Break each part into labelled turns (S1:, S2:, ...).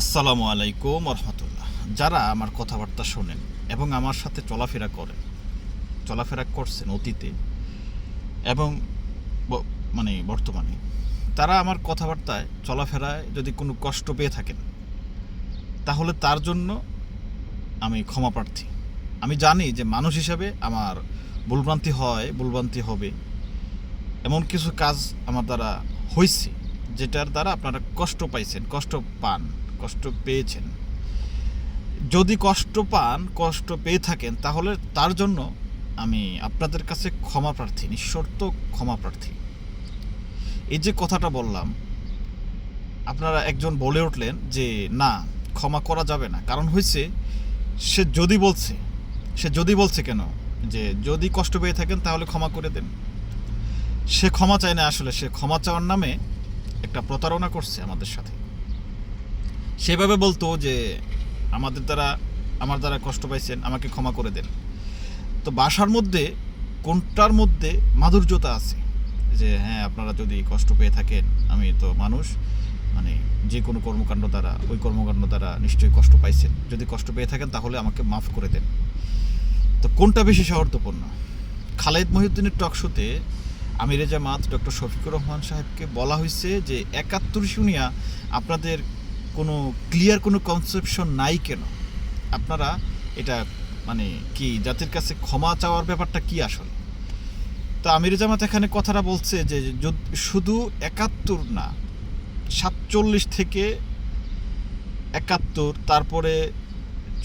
S1: আসসালামু আলাইকুম রহমতুল্লাহ যারা আমার কথাবার্তা শোনেন এবং আমার সাথে চলাফেরা করেন, চলাফেরা করছেন অতীতে এবং মানে বর্তমানে, তারা আমার কথাবার্তায়, চলাফেরায় যদি কোনো কষ্ট পেয়ে থাকেন, তাহলে তার জন্য আমি ক্ষমা প্রার্থী। আমি জানি যে মানুষ হিসাবে আমার ভুলভ্রান্তি হয়, ভুলভ্রান্তি হবে। এমন কিছু কাজ আমার দ্বারা হয়েছে যেটার দ্বারা আপনারা কষ্ট পাইছেন, কষ্ট পান। কষ্ট পেয়েছেন। যদি কষ্ট পান, কষ্ট পেয়ে থাকেন, তাহলে তার জন্য আমি আপনাদের কাছে ক্ষমা প্রার্থী, নিঃশর্ত ক্ষমা প্রার্থী। এই যে কথাটা বললাম, আপনারা একজন বলে উঠলেন যে, না, ক্ষমা করা যাবে না। কারণ হয়েছে সে যদি বলছে, সে যদি বলছে কেন? যে, যদি কষ্ট পেয়ে থাকেন, তাহলে ক্ষমা করে দেন। সে ক্ষমা চায় না আসলে, সে ক্ষমা চাওয়ার নামে একটা প্রতারণা করছে আমাদের সাথে। সেভাবে বলতো যে আমাদের দ্বারা, আমার দ্বারা কষ্ট পাইছেন, আমাকে ক্ষমা করে দেন। তো বাসার মধ্যে, কোনটার মধ্যে মাধুর্যতা আছে? যে হ্যাঁ আপনারা যদি কষ্ট পেয়ে থাকেন, আমি তো মানুষ মানে যে কোনো কর্মকাণ্ড দ্বারা, ওই কর্মকাণ্ড দ্বারা নিশ্চয়ই কষ্ট পাইছেন। যদি কষ্ট পেয়ে থাকেন, তাহলে আমাকে মাফ করে দেন। তো কোনটা বেশি সহর্তপূর্ণ খালেদ মহিউদ্দিনের টক শোতে আমিরে জামাত ডক্টর শফিকুর রহমান সাহেবকে বলা হয়েছে যে, একাত্তর শুনিয়া আপনাদের কোনো ক্লিয়ার কোনো কনসেপশন নাই কেন? আপনারা এটা মানে কি জাতির কাছে ক্ষমা চাওয়ার ব্যাপারটা কি আসলে? তো আমির জামাত এখানে কথাটা বলছে যে শুধু একাত্তর না, সাতচল্লিশ থেকে একাত্তর, তারপরে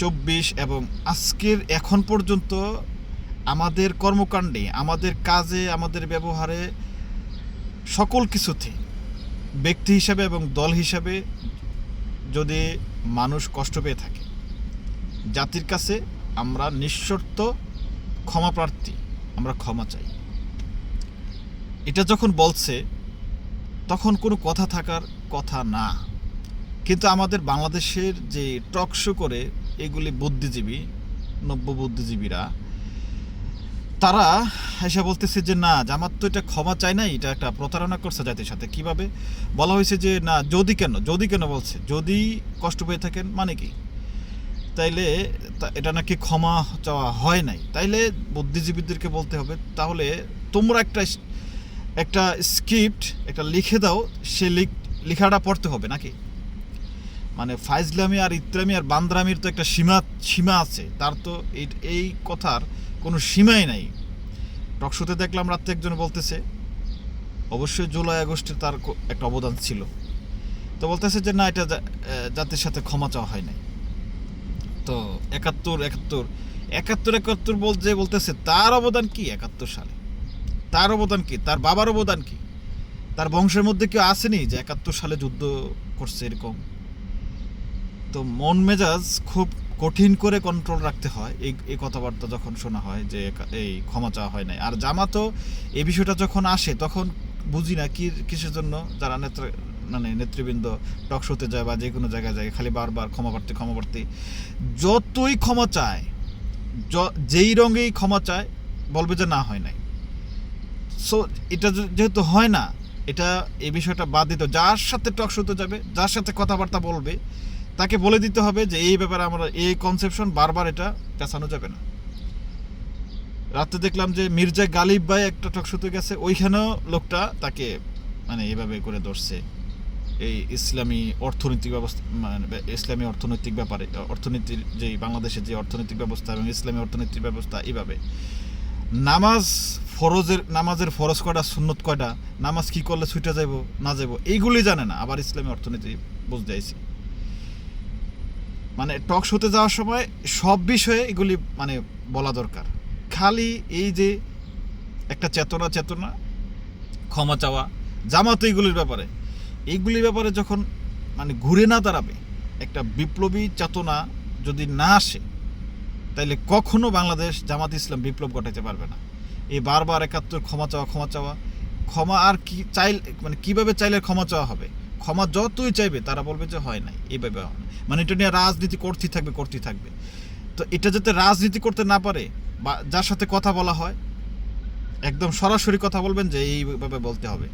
S1: চব্বিশ এবং আজকের এখন পর্যন্ত আমাদের কর্মকাণ্ডে, আমাদের কাজে, আমাদের ব্যবহারে সকল কিছুতে ব্যক্তি হিসাবে এবং দল হিসাবে যদি মানুষ কষ্ট পেয়ে থাকে, জাতির কাছে আমরা নিঃশর্ত ক্ষমা প্রার্থী, আমরা ক্ষমা চাই। এটা যখন বলছে, তখন কোনো কথা থাকার কথা না। কিন্তু আমাদের বাংলাদেশের যে টক শো করে এগুলি বুদ্ধিজীবী, নব্য বুদ্ধিজীবীরা তারা এসে বলতেছে যে, না, জামাত তো এটা ক্ষমা চায় না এটা একটা প্রতারণা করছে জাতির সাথে। কীভাবে? বলা হয়েছে যে, না, যদি কেন যদি কেন বলছে, যদি কষ্ট পেয়ে থাকেন মানে কি? তাইলে এটা নাকি ক্ষমা চাওয়া হয় নাই। তাইলে বুদ্ধিজীবীদেরকে বলতে হবে, তাহলে তোমরা একটা একটা স্ক্রিপ্ট, একটা লিখে দাও, সে লিখ- লেখাটা পড়তে হবে নাকি? মানে ফাইজলামি আর ইত্রামি আর বান্দ্রামির তো একটা সীমা সীমা আছে। তার তো এই এই কথার কোনো সীমাই নাই। টকশোতে দেখলাম রাত্রে একজন বলতেছে, অবশ্যই জুলাই আগস্টে তার একটা অবদান ছিল। তো বলতেছে যে, না, এটা জাতির সাথে ক্ষমা চাওয়া হয় নাই। তো একাত্তর একাত্তর একাত্তর একাত্তর বল, যে বলতেছে, তার অবদান কি একাত্তর সালে? তার অবদান কি? তার বাবার অবদান কি? তার বংশের মধ্যে কেউ আসেনি যে একাত্তর সালে যুদ্ধ করছে এরকম? তো মন মেজাজ খুব কঠিন করে কন্ট্রোল রাখতে হয়। এই এই কথাবার্তা যখন শোনা হয় যে এই ক্ষমা চাওয়া হয় নাই। আর জামাতও এই বিষয়টা যখন আসে, তখন বুঝি না কি, কিসের জন্য যারা নেত্র মানে নেতৃবৃন্দ টক শোতে যায় বা যে কোনো জায়গায় যায়, খালি বারবার ক্ষমা প্রার্থী ক্ষমা প্রার্থী যতই ক্ষমা চায় যেই রঙেই ক্ষমা চায়, বলবে যে না হয় নাই। সো এটা যেহেতু হয় না, এটা এই বিষয়টা বাদ দিত যার সাথে টক শোতে যাবে, যার সাথে কথাবার্তা বলবে তাকে বলে দিতে হবে যে এই ব্যাপারে আমরা, এই কনসেপশন বারবার এটা পেছানো যাবে না। রাতে দেখলাম যে মির্জা গালিব ভাই একটা টক শোতে গেছে, ওইখানেও লোকটা তাকে মানে এইভাবে করে ধরছে। এই ইসলামী অর্থনৈতিক ব্যবস্থা মানে ইসলামী অর্থনৈতিক ব্যাপারে, অর্থনীতির যে বাংলাদেশের যে অর্থনৈতিক ব্যবস্থা এবং ইসলামী অর্থনৈতিক ব্যবস্থা এইভাবে। নামাজ ফরজের, নামাজের ফরজ কয়টা, সুন্নত কয়টা, নামাজ কি করলে ছুটে যাব না যাব এইগুলি জানে না, আবার ইসলামী অর্থনীতি বুঝতে আইছি মানে টক শোতে যাওয়ার সময় সব বিষয়ে এগুলি মানে বলা দরকার। খালি এই যে একটা চেতনা চেতনা, ক্ষমা চাওয়া, জামাত এইগুলির ব্যাপারে। এইগুলির ব্যাপারে যখন মানে ঘুরে না দাঁড়াবে, একটা বিপ্লবী চেতনা যদি না আসে, তাইলে কখনো বাংলাদেশ জামাত ইসলাম বিপ্লব ঘটাতে পারবে না। এই বারবার একাত্তর, ক্ষমা চাওয়া ক্ষমা চাওয়া। ক্ষমা আর কি চাইল মানে কীভাবে চাইলে ক্ষমা চাওয়া হবে? ক্ষমা যতই চাইবে, তারা বলবে যে হয় নাই। এইভাবে হয় মানে এটা নিয়ে রাজনীতি করতেই থাকবে করতেই থাকবে। তো এটা যাতে রাজনীতি করতে না পারে, বা যার সাথে কথা বলা হয়, একদম সরাসরি কথা বলবেন যে এইভাবে বলতে হবে।